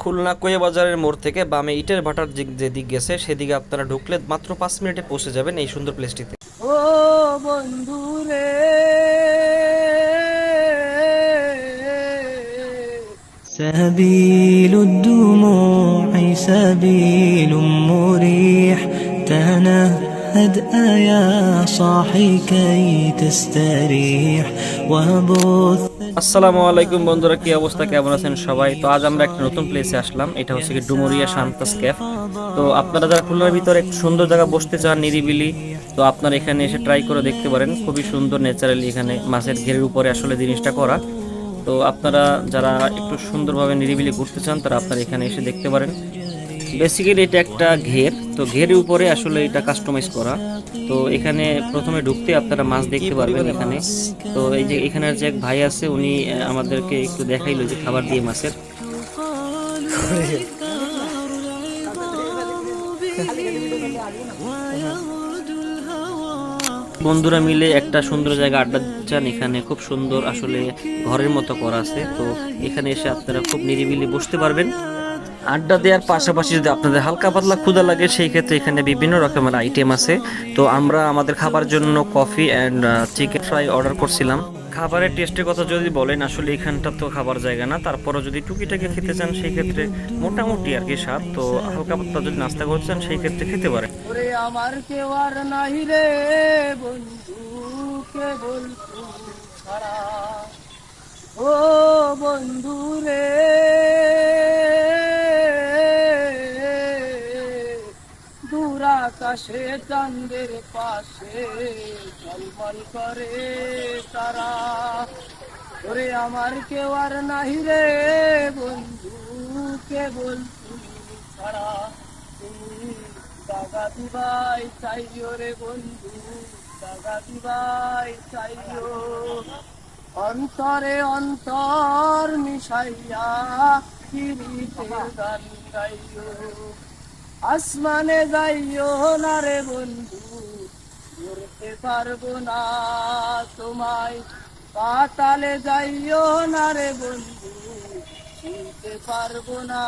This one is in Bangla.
খুলনা কোয়ে বাজারের মোড় থেকে বামে ইটের ভাটার যে যে দিক গেছে সেদিকে আপনারা ঢুকলে মাত্র পাঁচ মিনিটে পৌঁছে যাবেন এই সুন্দর প্লেসটিতে ও বন্ধু রে سبيل الدموع سبيل مريح تنهد يا صاحي كي تستريح وبث আসসালামু আলাইকুম বন্ধুরা, কি অবস্থা? কেমন আছেন সবাই? তো আজ আমরা একটা নতুন প্লেসে আসলাম। এটা হচ্ছে কি ডুমুরিয়া শান্তাস ক্যাফ। তো আপনারা যারা খুলনার ভিতরে একটু সুন্দর জায়গা বসতে চান, নিরিবিলি, তো আপনারা এখানে এসে ট্রাই করে দেখতে পারেন। খুবই সুন্দর ন্যাচারালি এখানে মাছের ঘেরের উপরে আসলে জিনিসটা করা। তো আপনারা যারা একটু সুন্দরভাবে নিরিবিলি ঘুরতে চান, তারা আপনারা এখানে এসে দেখতে পারেন। বেসিক্যালি এটা একটা ঘের। তো ঘেরের উপরে আসলে এটা কাস্টমাইজ করা। তো এখানে প্রথমে ঢুকতে আপনারা মাছ দেখতে পারবেন এখানে। তো এই যে এখানের যে এক ভাই আছে, উনি আমাদেরকে একটু দেখাইলো যে খাবার দিয়ে মাছের। বন্ধুরা মিলে একটা সুন্দর জায়গা আড্ডা দিচ্ছেন। এখানে খুব সুন্দর আসলে ঘরের মতো করা আছে। তো এখানে এসে আপনারা খুব নিরিবিলি বসতে পারবেন। আড্ডা দেওয়ার পাশাপাশি যদি আপনাদের হালকা পাতলা ক্ষুদা লাগে, সেই ক্ষেত্রে এখানে বিভিন্ন রকমের আইটেম আছে। তো আমরা আমাদের খাবার জন্য coffee and chicken fry order করছিলাম। খাবারের টেস্টের কথা যদি বলেন, আসলে এখানটা তো খাবার জায়গা না। তারপরও যদি টুকিটাকে খেতে চান, সেই ক্ষেত্রে মোটামুটি আর কি স্বাদ। তো হালকা পাতলা যদি নাস্তা করতে চান, সেই ক্ষেত্রে খেতে পারেন। ওরে আমার কেউ আর নাই রে বন্ধু, কেবল তুই ছাড়া। ও বন্ধু আকাশে চাঁদের পাশে ঝলমল করে তারা। ওরে আমার কেউ আর নাই রে বন্ধু, কেবল তুই ছাড়া। তুমি দাগা দিবাই চাইও রে বন্ধু দাগা দিবাই চাইও। অন্তরে অন্তর মিশাইয়া কিরিতে গান গাইও। আসমানে যাইও না রে বন্ধু ধরতে পারব না তোমায়। পাতালে যাইও না রে বন্ধু চিনতে পারব না